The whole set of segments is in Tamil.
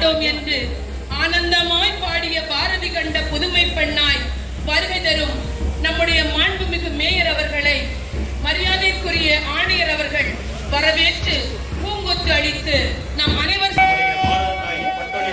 விட்டோம் என்று ஆனந்தமாய் பாடிய பாரதி கண்ட புதுமை பெண்ணாய் வருகை தரும் நம்முடைய மாண்புமிகு மேயர் அவர்களை மரியாதைக்குரிய ஆணையர் அவர்கள் வரவேற்று பூங்கொத்து அளித்து நம் அனைவர் நம்முடைய பாரத தாயின் பட்டொலி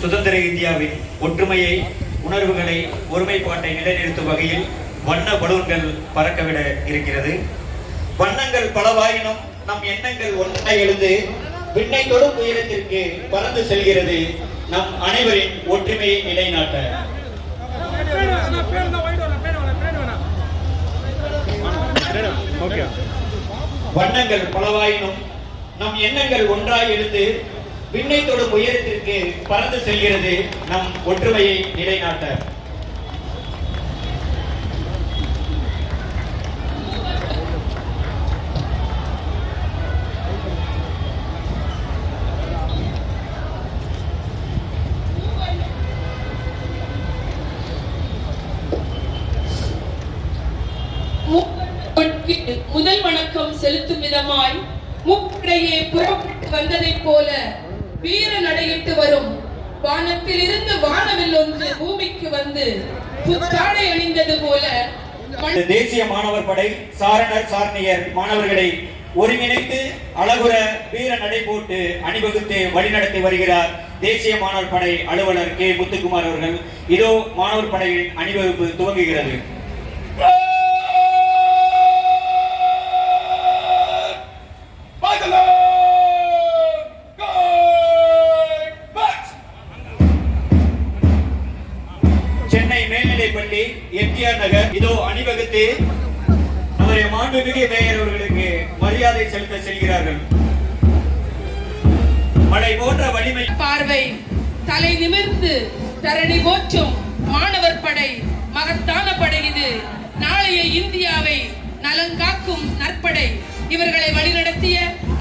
சுதந்திர இந்தியாவின் ஒற்றுமையை உணர்வுகளை ஒருமைப்பாட்டை நிலைநிறுத்தும் வகையில் வண்ண பலூன்கள் பறக்கவிட இருக்கிறது. வண்ணங்கள் பலவாயினும் நம் எண்ணங்கள் ஒன்றாய் எழுந்து விண்ணை தொடும் உயரத்திற்கு பறந்து செல்கிறது நம் அனைவரின் ஒற்றுமையை நிலைநாட்ட. வண்ணங்கள் பலவாயினும் நம் எண்ணங்கள் ஒன்றாய் எழுந்து விண்ணை தொடும் உயரத்திற்கு பறந்து செல்கிறது நம் ஒற்றுமையை நிலைநாட்ட. முதல் வணக்கம் செலுத்தும் விதமாய் முப்படையே புறப்பட்டு வந்ததைப் போல வீர நடையிட்டு வரும். வானத்தில் இருந்து வானவில் ஒன்று பூமிக்கு வந்து புத்தாடை அணிந்தது போல தேசிய மாணவர் படை சாரணர் சாரணியர் மாணவர்களை ஒருங்கிணைத்து அழகுற வீர நடை போட்டு அணிவகுத்து வழிநடத்தி வருகிறார் தேசிய மாணவர் படை அலுவலர் கே. முத்துக்குமார் அவர்கள். இதோ மாணவர் படையின் அணிவகுப்பு துவங்குகிறது. எம்ஜிஆர் நகர். இதோ அணிவகுத்து நம்முடைய மாண்புமிகு மேயர் அவர்களுக்கு மரியாதை செலுத்த செல்கிறார்கள். மழை போன்ற வலிமை பார்வை தலை நிமிர்ந்து தரணி போற்றும் மாணவர் படை மகத்தான படை இது. நாளைய இந்தியாவை நலங்காக்கும் நற்படை. இவர்களை வழிநடத்திய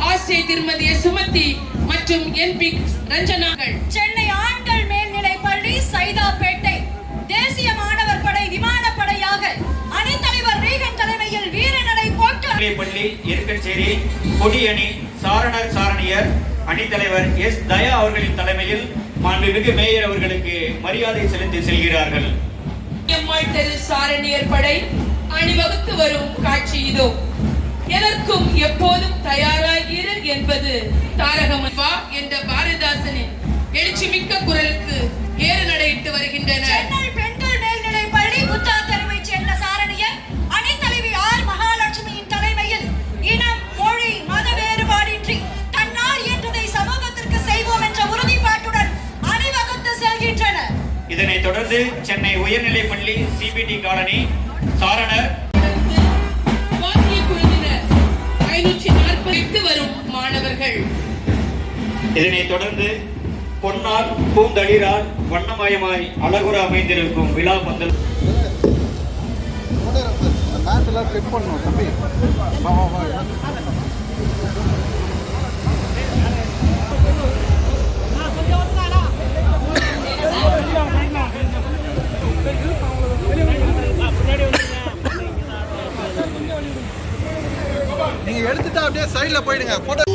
ஆசிரியை திருமதி எஸ். சுமதி மற்றும் என்பி ரஞ்சனாகள் பள்ளி இருக்கச்சேரி கொடியணி சாரணர் சாரணியர் அணித்தலைவர் எஸ். தயா அவர்களின் தலைமையில் மாண்புமிகு மேயர் அவர்களுக்கு மரியாதை செலுத்தி செல்கிறார்கள். எம்மாள் தெரு சாரணியர் படை அணிவகுத்து வரும் காட்சி இதோ. எதற்கும் எப்போதும் தயாராய் என்பது தாரகமன் இதனைத் தொடர்ந்து சென்னை உயர்நிலைப்பள்ளி சிபிடி காலனி சாரணர் ஐநூற்றி வரும் மாணவர்கள் இதனைத் தொடர்ந்து பொன்னால் பூந்தளிரால் வண்ணமயமாய் அழகுற அமைந்திருக்கும் விழா பந்தல். மேட் எல்லாம் செக் பண்ணணும் தம்பி. அப்படியே சைடுல போயிடுங்க. போட்டோ